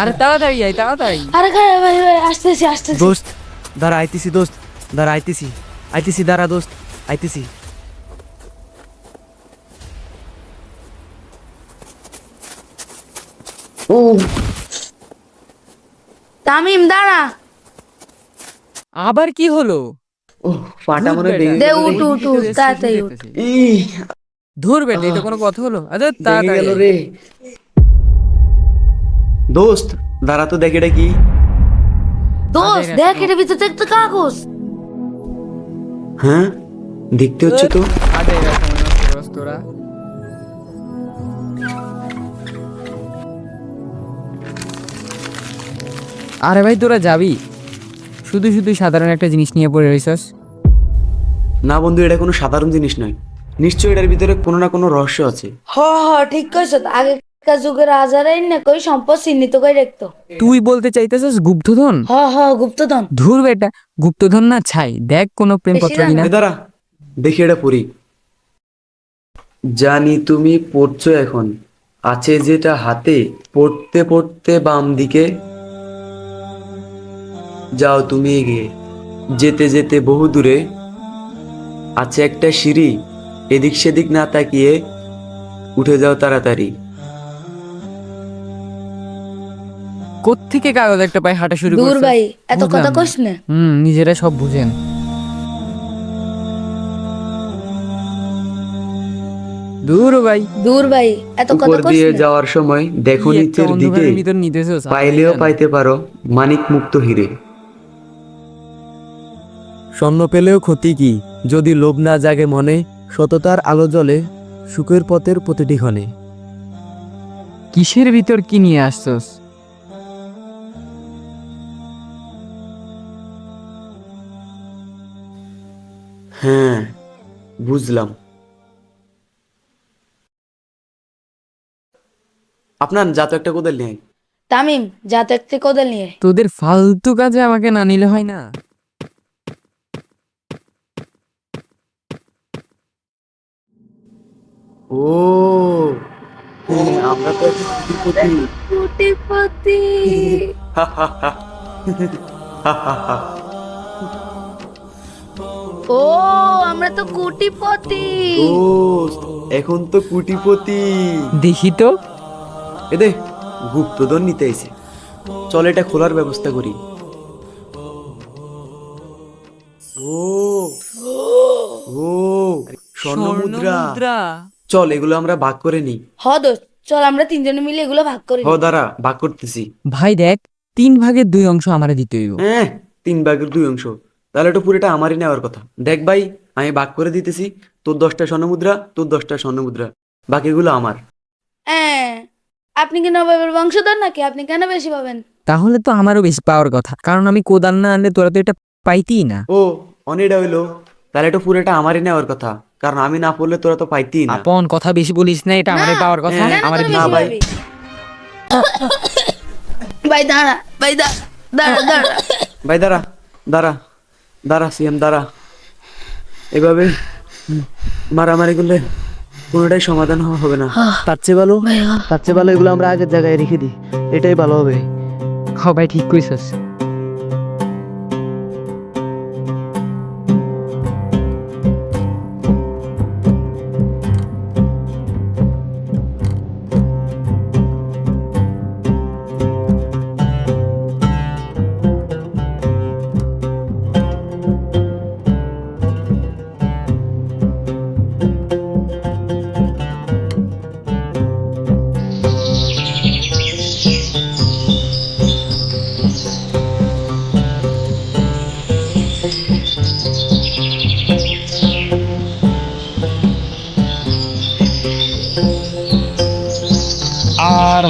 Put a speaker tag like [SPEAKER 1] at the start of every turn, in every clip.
[SPEAKER 1] আরে তাড়াতাড়ি আয় তাড়াতাড়ি।
[SPEAKER 2] আরে খারাপ ভাই ভাই আসতেছি আসতেছি।
[SPEAKER 3] দোস্ত দাঁড়া আইতেছি দোস্ত। দাঁড়া আইতেছি। আইতেছি দাঁড়া দোস্ত। আইতেছি।
[SPEAKER 2] ও। তামিম দাঁড়া।
[SPEAKER 1] আবার কি হলো?
[SPEAKER 4] পাটা মনে
[SPEAKER 2] দে উঠ উঠ উঠ তাড়াতাড়ি উঠ।
[SPEAKER 4] ই,
[SPEAKER 1] ধুর বেটা এটা কোনো কথা হলো? আচ্ছা তাড়াতাড়ি
[SPEAKER 4] রে। দোস্ত দাঁড়া তো দেখ এটা কি।
[SPEAKER 2] দোস্ত দেখ এর ভিতরে একটা কাগজ।
[SPEAKER 4] হ্যাঁ দেখতে হচ্ছে তো।
[SPEAKER 1] আরে তোরা ভাই তোরা যাবি? শুধু শুধু সাধারণ একটা জিনিস নিয়ে পড়ে রইছস।
[SPEAKER 4] না বন্ধু এটা কোনো সাধারণ জিনিস নয়। নিশ্চয়ই এটার ভিতরে কোনো না কোনো রহস্য আছে।
[SPEAKER 2] হ হ ঠিক কইছ আগেকার যুগের রাজারাই না কই সম্পদ চিহ্নিত করে রাখতো।
[SPEAKER 1] তুই বলতে চাইতেছস গুপ্তধন?
[SPEAKER 2] হ হ গুপ্তধন।
[SPEAKER 1] ধুর বেটা গুপ্তধন না ছাই দেখ কোনো প্রেমপত্র কিনা।
[SPEAKER 4] দাঁড়া দেখি এটা পড়ি। জানি তুমি পড়ছো এখন আছে যেটা হাতে পড়তে পড়তে বাম দিকে। যাও তুমি এগিয়ে যেতে যেতে বহু দূরে। আছে একটা সিঁড়ি এদিক সেদিক না তাকিয়ে উঠে যাও তাড়াতাড়ি।
[SPEAKER 1] কোত্থেকে কাগজ একটা পায়ে হাঁটা শুরু
[SPEAKER 2] দূর
[SPEAKER 1] করছিস
[SPEAKER 2] ভাই এত কথা
[SPEAKER 1] বুঝলাম না।
[SPEAKER 2] না।
[SPEAKER 1] হুম নিজেরা সব বুঝেন। দূর ভাই।
[SPEAKER 2] দূর ভাই এত কথা কইস
[SPEAKER 4] দিয়ে
[SPEAKER 2] না।
[SPEAKER 4] যাওয়ার সময় দেখো
[SPEAKER 1] কি একটা
[SPEAKER 4] নিচের দিকে
[SPEAKER 1] অন্ধকারের ভিতর নিতেছস
[SPEAKER 4] পাইলেও পাইতে পারো মানিক মুক্ত হিরে।
[SPEAKER 3] স্বর্ণ পেলেও ক্ষতি কি? যদি লোভ না জাগে মনে সততার আলো জ্বলে সুখের পথের প্রতিটি ক্ষণে।
[SPEAKER 1] কিসের ভিতর কি নিয়ে আসছস?
[SPEAKER 4] হ্যাঁ বুঝলাম। আপনার যা তো একটা কোদাল নেই
[SPEAKER 2] তামিম যা তো একটি কোদাল নিয়ে আয়।
[SPEAKER 1] তোদের ফালতু কাজে আমাকে না নিলে হয় না?
[SPEAKER 4] ও হ্যাঁ, আমরা তো কোটিপতি।
[SPEAKER 2] কোটিপতি ও আমরা তো কোটিপতি।
[SPEAKER 4] দোস্ত এখন তো কুটিপতি।
[SPEAKER 1] দেখি তো।
[SPEAKER 4] গুপ্তধন নিতে আইছে চল এটা খোলার ব্যবস্থা করি। ও ও স্বর্ণ মুদ্রা
[SPEAKER 1] স্বর্ণমুদ্রা।
[SPEAKER 4] চল এগুলো আমরা ভাগ করে নিই।
[SPEAKER 2] হ দোস্ত চল আমরা তিনজনে মিলে এগুলো ভাগ করি
[SPEAKER 4] হ দাঁড়া ভাগ করতেছি।
[SPEAKER 1] ভাই দেখ তিন ভাগের দুই অংশ আমারে দিতে হইব।
[SPEAKER 4] হ্যাঁ তিন ভাগের দুই অংশ। তাহলে তো পুরোটা আমারই নেওয়ার কথা। দেখ ভাই আমি ভাগ করে দিতেছি তোর দশটা স্বর্ণমুদ্রা তোর দশটা স্বর্ণমুদ্রা বাকিগুলো আমার।
[SPEAKER 2] হ্যাঁ আপনি কি নবাবের বংশধর নাকি? আপনি কেন বেশি পাবেন?
[SPEAKER 1] তাহলে তো আমারও বেশি পাওয়ার কথা। কারণ আমি কোদাল না আনলে তোরা তো এটা পাইতেই না।
[SPEAKER 4] ও অনেকটা হইল। তাহলে তো পুরোটা আমারই নেওয়ার কথা। কারণ আমি না পড়লে তোরা তো পাইতেই না।
[SPEAKER 1] আপন কথা বেশি বলিস না এটা আমারে পাওয়ার কথা। আমার
[SPEAKER 4] না ভাই।
[SPEAKER 2] ভাই দাঁড়া। ভাই দাঁড়া দাঁড়া।
[SPEAKER 4] ভাই দাঁড়া দাঁড়া। দাঁড়া সিএম দাঁড়া। এভাবে মারামারি করলে কোনোটাই সমাধান হওয়া হবে না।
[SPEAKER 3] তার চেয়ে ভালো তার চেয়ে ভালো এগুলো আমরা আগের জায়গায় রেখে দিই। এটাই ভালো হবে।
[SPEAKER 1] সবাই ভাই ঠিক কইছস।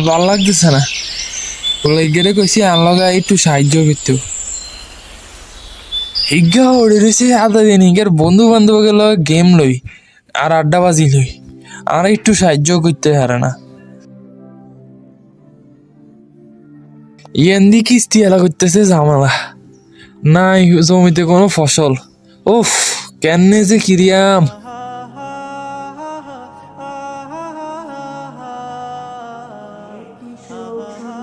[SPEAKER 5] ভালো লাগতেছে না। লেগেরে কইছি আনলগা একটু সাহায্য করতে হিগা ওড়ে রয়েছে আদা দিন হিগার বন্ধু বান্ধব গেল গেম লই আর আড্ডা বাজি লই। আর একটু সাহায্য করতে হারে না। ইয়ান্দি কিস্তি এলা করতেছে ঝামেলা। নাই জমিতে কোনো ফসল। উফ কেনে যে কিরিয়াম।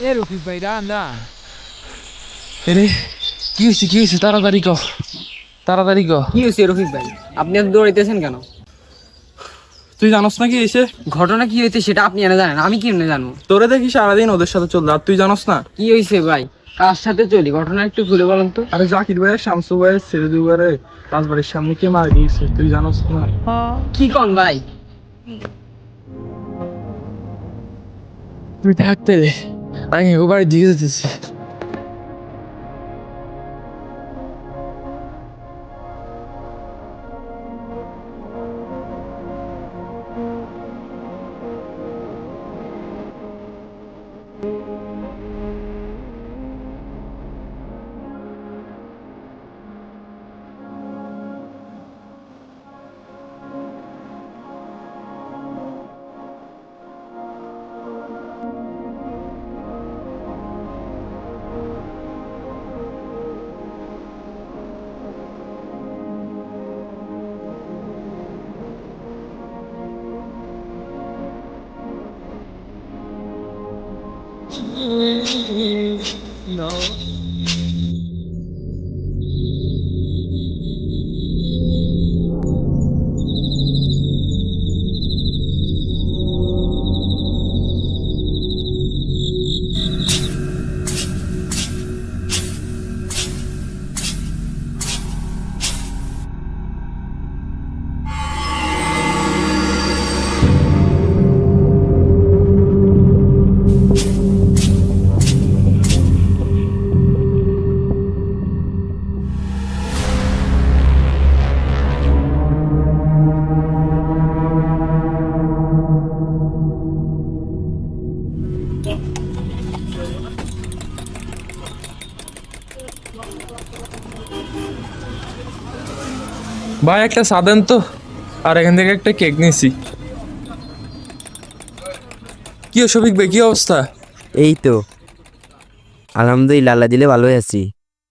[SPEAKER 1] এ রফিক ভাই দাঁড়ান দাঁড়ান
[SPEAKER 5] এরে কি হয়েছে কি হয়েছে? তাড়াতাড়ি ক তাড়াতাড়ি ক
[SPEAKER 1] কি হয়েছে রফিক ভাই? আপনি এত দৌড়াইতেছেন কেন?
[SPEAKER 6] তুই জানোস না কি এসে
[SPEAKER 1] ঘটনা কি হয়েছে সেটা আপনি এনে জানেন আমি কি এনে জানব?
[SPEAKER 6] তোরে দেখি সারাদিন ওদের সাথে চলতে আর তুই জানোস না?
[SPEAKER 1] কি হয়েছে ভাই? কার সাথে চলি? ঘটনা একটু খুলে বলেন তো।
[SPEAKER 6] আরে জাকির ভাইয়ের শামসু ভাইয়ের ছেড়ে দুবারে রাজবাড়ির সামনে কে মারা গিয়েছে তুই জানোস না?
[SPEAKER 1] কি কন ভাই?
[SPEAKER 5] তুই থাকতে রে আমি ও বাড়ি দিকে no. ভাই একটা সাদেন তো। আর এখান থেকে একটা কেক নিয়েছি। কি শফিক ভাই কি অবস্থা?
[SPEAKER 3] এই তো। আলহামদুলিল্লাহ আল্লাহ দিলে ভালোই আছি।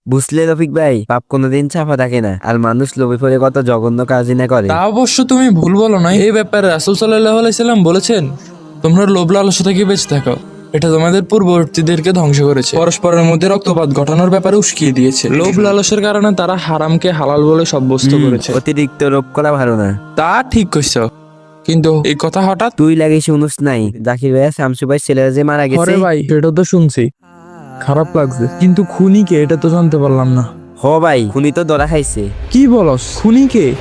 [SPEAKER 3] বুঝলে রফিক ভাই পাপ কোনোদিন চাপা থাকে না। আর মানুষ লোভে পড়ে কত জঘন্য কাজই না করে।
[SPEAKER 5] তা অবশ্য তুমি ভুল বলো না এই ব্যাপারে রাসুল সাল্লাহ আলাইসাল্লাম বলেছেন তোমরা লোভ লালসা থেকে বেঁচে থাকো। এটা তোমাদের পূর্ববর্তীদেরকে ধ্বংস করেছে। পরস্পরের মধ্যে রক্তপাত ঘটানোর ব্যাপারে উস্কিয়ে দিয়েছে। লোভ লালসের কারণে তারা হারামকে হালাল বলে সাব্যস্ত করেছে।
[SPEAKER 3] অতিরিক্ত রোগ করা ভালো না।
[SPEAKER 5] তা ঠিক কইছ। কিন্তু এই কথা হঠাৎ
[SPEAKER 3] তুই লাগে শুনুস নাই। জাকির ভাই শামসু ভাই ছেলেরা যে মারা গেছে
[SPEAKER 5] ভাই সেটা তো শুনছি। খারাপ লাগছে। কিন্তু খুনিকে এটা তো জানতে পারলাম না।
[SPEAKER 3] হ ভাই খুনি তো ধরা খাইছে।
[SPEAKER 5] কি বলস? খুনিকে?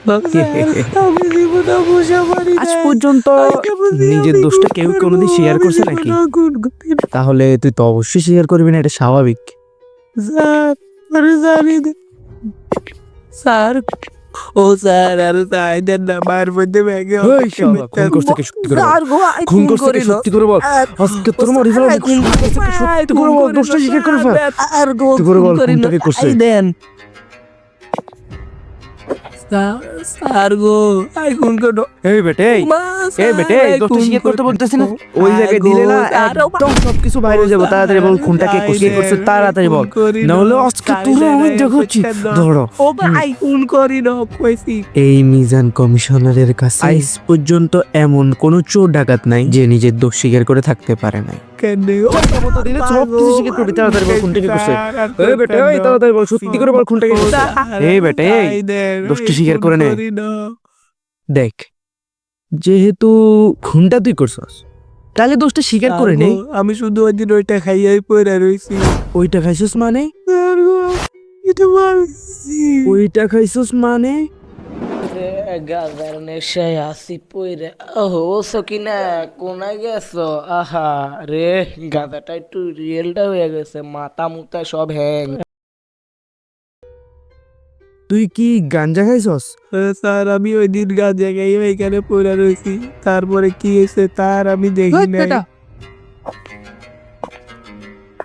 [SPEAKER 3] আজ পর্যন্ত নিজের দোষটা কেউ কোনোদিন শেয়ার করছে নাকি? তাহলে তুই তো অবশ্যই শেয়ার করবি না এটা স্বাভাবিক। স্যার ও স্যার আর তাই দেন না মায়ের মধ্যে ব্যাগে খুন করে সত্যি করে বল। আজকে তোর মরে ফেলা খুন করছে সত্যি করে বল। দোষটা স্বীকার করে ফেল। সত্যি করে বল খুনটা কি করছে? দেন। স্যার গো এই বেটে এই বেটে দোষটা স্বীকার করতে বলতেছ না? ওই জায়গায় দিলে না একদম সবকিছু বাইরে যাব তাড়াতাড়ি বল খুনটা কে করছে করছে তাড়াতাড়ি বল। না হলে আজকে তোর আমি দেখছি ধরো। ও ভাই খুন করি না কইছি। এই মিজান কমিশনারের কাছে আজ পর্যন্ত এমন কোন চোর ডাকাত নাই যে নিজের দোষ স্বীকার করে থাকতে পারে নাই সব কিছু স্বীকার করবি তাড়াতাড়ি বল খুনটা কে করছে এই বেটে এই তাড়াতাড়ি বল সত্যি করে বল খুনটা কে করছে এই বেটে এই দোষটা স্বীকার করে নে। দেখ যেহেতু খুনটা তুই করছস তাহলে দোষটা স্বীকার করে নে।
[SPEAKER 7] আমি শুধু ওই দিন ওইটা খাইয়াই পড়ে রইছি।
[SPEAKER 3] ওইটা খাইছস মানে? ওইটা খাইছস মানে?
[SPEAKER 8] গাজার নেশায় আসি পইরে ওহো সকিনা কোনায় গেছো আহা রে গাজাটা একটু রিয়েলটা হয়ে গেছে মাথা মুতা সব হ্যাং
[SPEAKER 3] তুই কি গাঞ্জা খাইছস?
[SPEAKER 7] স্যার আমি ওই দিন গাঁজা খাই এখানে পড়ে রয়েছি তারপরে কি হয়েছে তার আমি দেখি নাই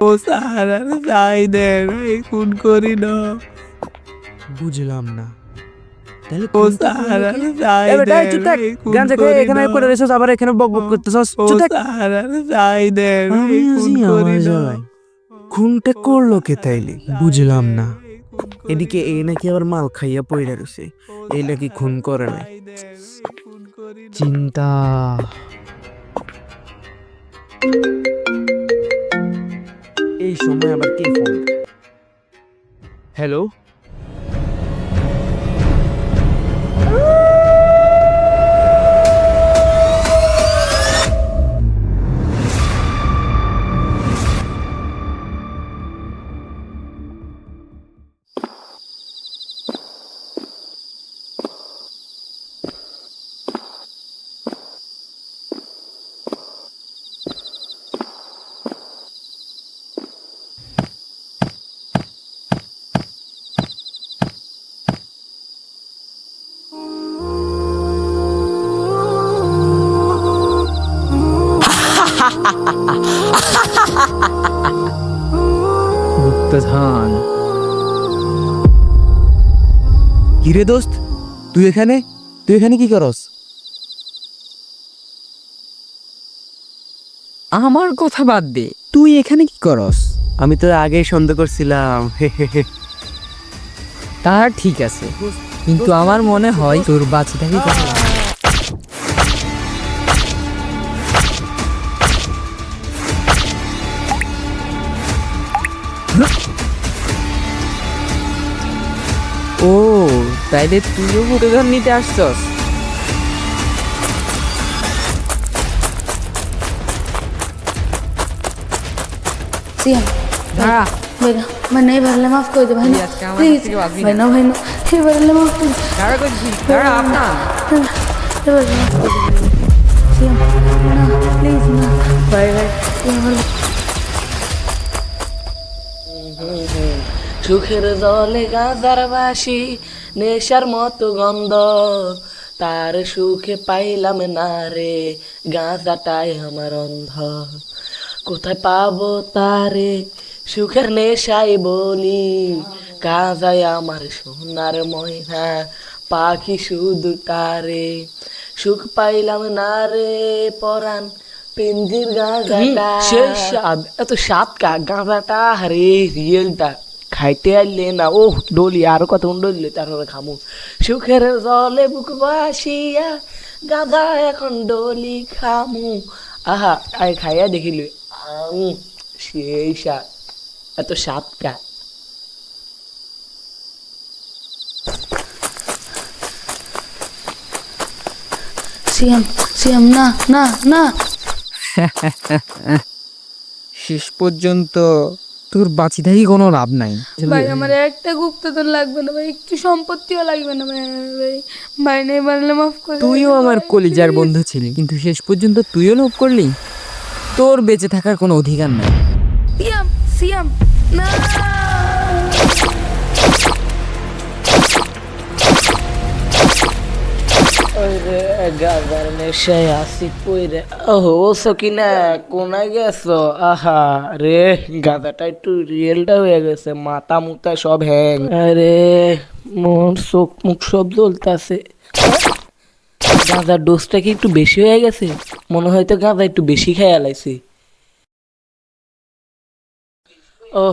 [SPEAKER 7] ও স্যার আর যাই দেন খুন করি না
[SPEAKER 3] বুঝলাম না তাহলে বেটা, চুপ থাক। এখানে আবার এখানে বক বক করতেছস। চুপ থাক।
[SPEAKER 7] যাই।
[SPEAKER 3] খুনটা করল কে তাইলে? বুঝলাম না। এদিকে এই নাকি আবার মাল খাইয়া পড়ে রয়েছে এই নাকি খুন করে নাই। চিন্তা। এই সময় আবার কে ফোন? হ্যালো?
[SPEAKER 1] মুক্তধান
[SPEAKER 3] কিরে দোস্ত তুই এখানে? তুই এখানে কি করস?
[SPEAKER 1] আমার কথা বাদ দে। তুই এখানে কি করস?
[SPEAKER 3] আমি তো আগেই সন্দেহ করছিলাম।
[SPEAKER 1] তা ঠিক আছে কিন্তু আমার মনে হয় তোর বাচ্চাটাকে কথা লাভ ও তাইলে তুইও বুড়োধান নিতে আসছস? দাঁড়া
[SPEAKER 2] মাফ করে দে ভাইনা প্লিজ ভাই ভাই
[SPEAKER 8] সুখের জলে গাজার বাসি নেশার মতো গন্ধ। তার সুখে পাইলাম না রে গাঁজাটাই আমার অন্ধ। কোথায় পাবো তারে সুখের নেশাই বলি গাঁজায় আমার সোনার ময়না পাখি শুধু তারে। সুখ পাইলাম না রে পরাণ পিঞ্জির গাঁজাটা। সেই স্বাদ এত স্বাদ কা গাঁজাটা আরে রিয়েলটা। খাইতে আইলে না ও ডলি আরও কত ডলি তার মানে খামু। সুখের জলে বুক বাসিয়া গাধা এখন ডলি খামু। আহা আই খাইয়া দেখিল সেই সাত এত সাতটা
[SPEAKER 2] সিএম সিএম না না না।
[SPEAKER 1] শেষ পর্যন্ত তোর বাঁচি থাকি কোনো লাভ নাই
[SPEAKER 9] ভাই আমার একটা গুপ্তধন লাগবে না ভাই একটু সম্পত্তিও লাগবে না ভাই ভাই ভাই নেই মানলে মাফ করে
[SPEAKER 1] তুইও আমার কলিজার বন্ধু ছিলি কিন্তু শেষ পর্যন্ত তুইও লোভ করলি? তোর বেঁচে থাকার কোনো অধিকার নাই।
[SPEAKER 9] সিয়াম সিয়াম না।
[SPEAKER 8] গাজার নেশায় সকিনা কোনায় গেছো আহা রে গাজাটা একটু রিয়েলটা হয়ে গেছে, মাথা মুতা সব হ্যাং। আরে মোর চোখ মুখ সব জ্বলতাছে গাঁজার ডোজটা কি একটু বেশি হয়ে গেছে? মনে হয় তো গাঁজা একটু বেশি খেয়ে লাইছি ও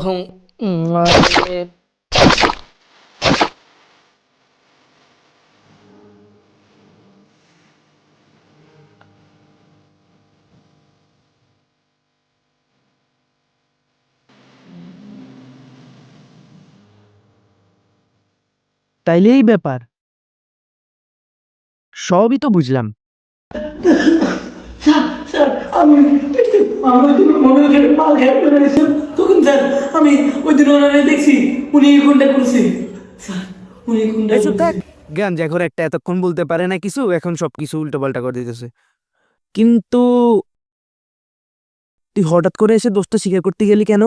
[SPEAKER 3] তাইলে এই ব্যাপার। সবই তো বুঝলাম।
[SPEAKER 8] আমি আমার মনে হয় মাল খেয়ে পড়ে তখন স্যার আমি ওই দিন ওনারে দেখছি উনি করছে। স্যার
[SPEAKER 3] থাক। জ্ঞান যে এখন একটা এতক্ষণ বলতে পারে না কিছু এখন সব কিছু উল্টো পাল্টা করে দিতেছে। কিন্তু তুই হঠাৎ করে এসে দোষটা স্বীকার করতে গেলি কেন?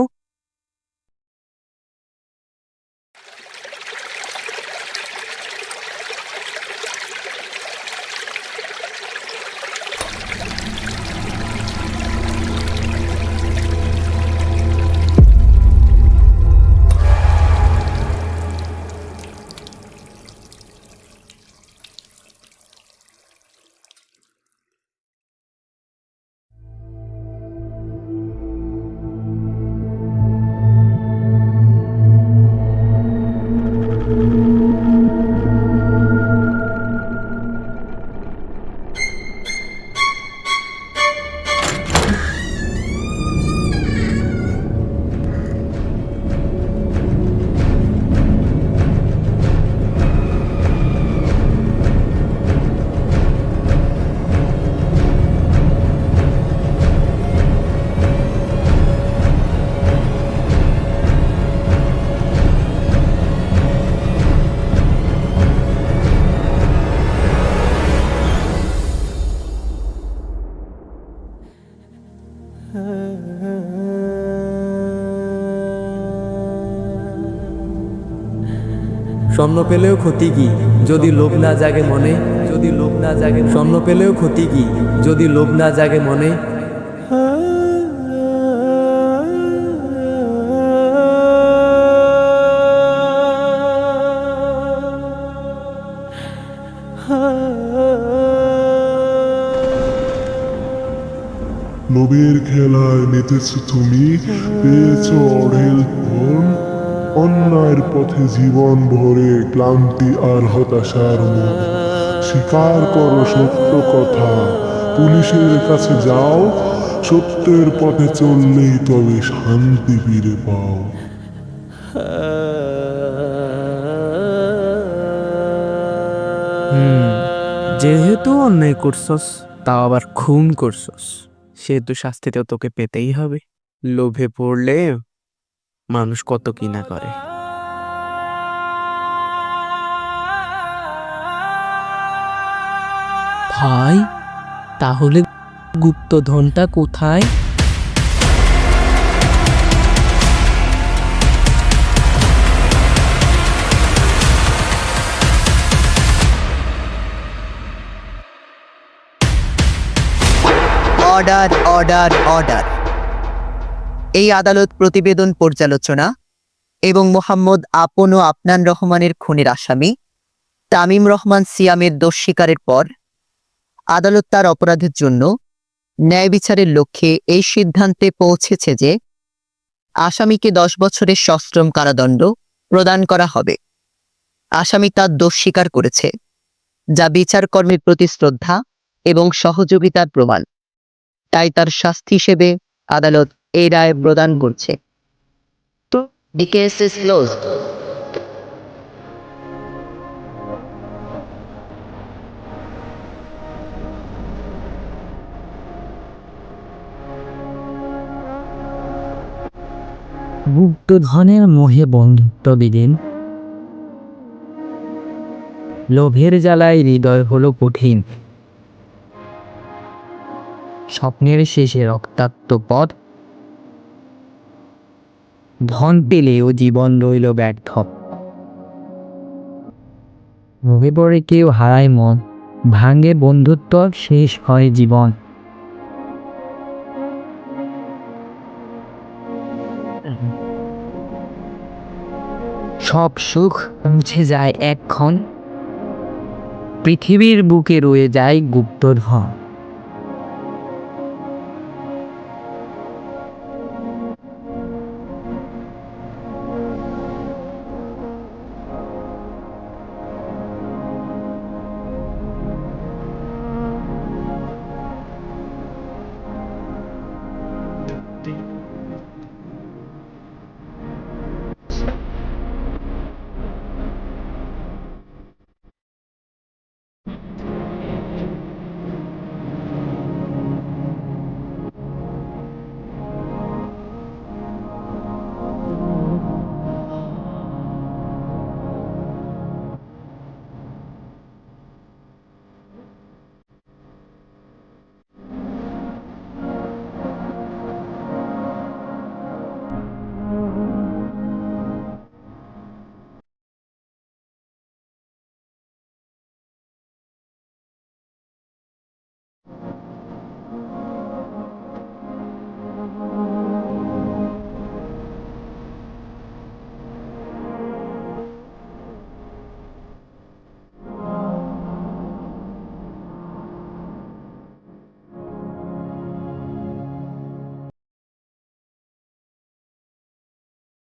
[SPEAKER 10] স্বপ্ন পেলেও ক্ষতি কি? যদি লোভ না জাগে মনে, যদি লোভ না জাগে স্বপ্ন পেলেও ক্ষতি কি? যদি লোভ না জাগে মনে।
[SPEAKER 11] লোভের খেলায় মেতেছ তুমি? পেয়েছ অঢেল অন্যায়ের পথে জীবন ভরে ক্লান্তি আর হতাশার মন স্বীকার করো সত্য কথা। পুলিশের কাছে যাও। সত্যের পথে চললেই তবে শান্তি ফিরে পাও।
[SPEAKER 3] যেহেতু অন্যায় করছস, তাও আবার খুন করছস। সেহেতু শাস্তিতেও তোকে পেতেই হবে। লোভে পড়লে মানুষ কত কি না করে।
[SPEAKER 12] ভাই তাহলে গুপ্তধনটা কোথায়?
[SPEAKER 13] অর্ডার অর্ডার অর্ডার এই আদালত প্রতিবেদন পর্যালোচনা এবং মোহাম্মদ আপন ও আপনান রহমানের খুনের আসামি, তামিম রহমান সিয়ামের দোষ স্বীকারের পর আদালত তার অপরাধের জন্য ন্যায় বিচারের লক্ষ্যে এই সিদ্ধান্তে পৌঁছেছে যে আসামিকে দশ বছরের সশ্রম কারাদণ্ড প্রদান করা হবে। আসামি তার দোষ স্বীকার করেছে, যা বিচারকর্মের প্রতি শ্রদ্ধা এবং সহযোগিতার প্রমাণ। তাই তার শাস্তি হিসেবে আদালত এই রায় প্রদান করছে। তো দি কেস ইজ ক্লোজড
[SPEAKER 14] গুপ্তধনের মোহে বন্ধুত্ব দিলেন লোভের জ্বালায় হৃদয় হলো কঠিন। স্বপ্নের শেষে রক্তাক্ত পথ ধন পেলেও জীবন রইল ব্যর্থ। লোভে পড়ে কেউ হারায় মন, ভাঙে বন্ধুত্ব শেষ হয় জীবন। সব সুখ মুছে যায় একক্ষণ, পৃথিবীর বুকে রয়ে যায় গুপ্তধন।